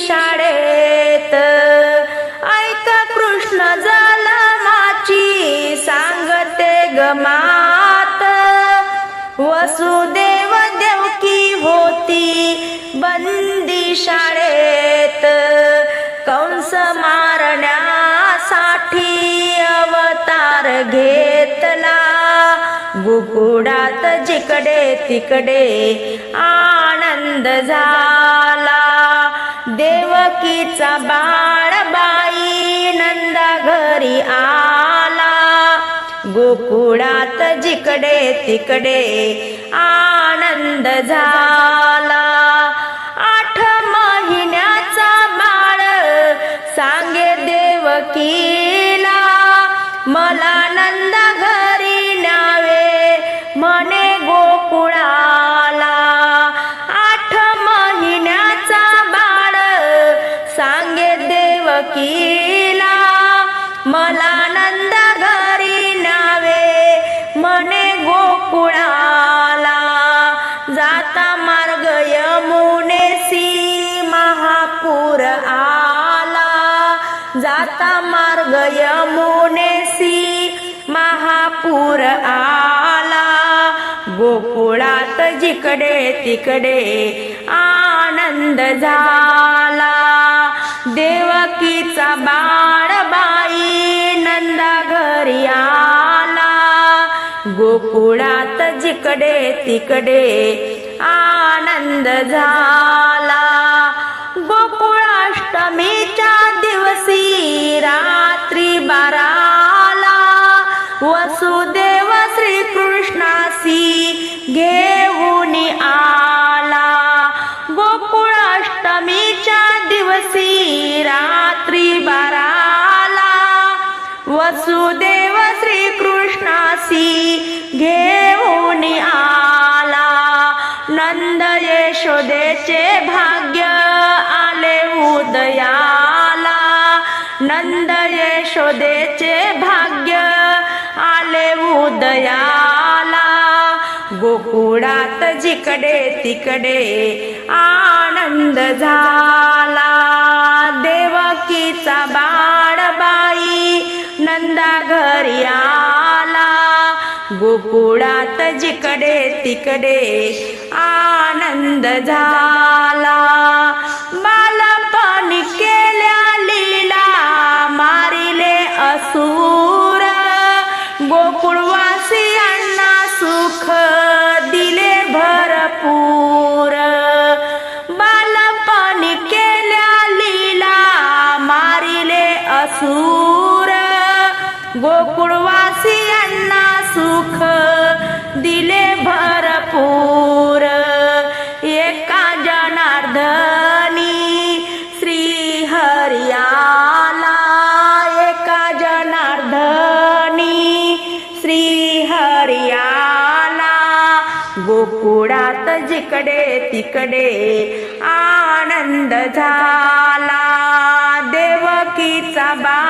शाळेत. ऐका कृष्ण झाला माची सांगते गमात वसुदेव देवकी होती बंदी शाळेत. कंस मारण्यासाठी अवतार घेतला. गुकुडात जिकडे तिकडे आनंद झाला. देवकीचा बाळबाई नंदा घरी आला. गोकुळात जिकडे तिकडे आनंद झाला. आठ महिन्याचा बाळ सांगे देवकीला. मला नंदा घरी जाता मार्ग यमुनेसी महापूर आला. गोकुळात जिकडे तिकडे आनंद झाला. देवकीचा बाळबाई नंदा घरी आला. गोकुळात जिकडे तिकडे आनंद झाला. गोकुळाष्टमीच्या वसुदेव श्रीकृष्णासी घेऊन आला. नंद यशोदेचे भाग्य आले उदयाला. नंद यशोदेचे भाग्य आले उदयाला. गोकुळात जिकडे तिकडे आनंद झाला. देवकीचा बा नंदा घरी आला. गोकुळात जिकडे तिकडे आनंद झाला. बालपणी केल्या लीला मारिले असूर. गोकुळवासियांना सुख गोकुळवासियांना सुख दिले भरपूर. एका जनार्दनी श्री हरियाला एका जनार्दनी श्री हरियाला. गोकुळात जिकडे तिकडे आनंद झाला देवकीचा बा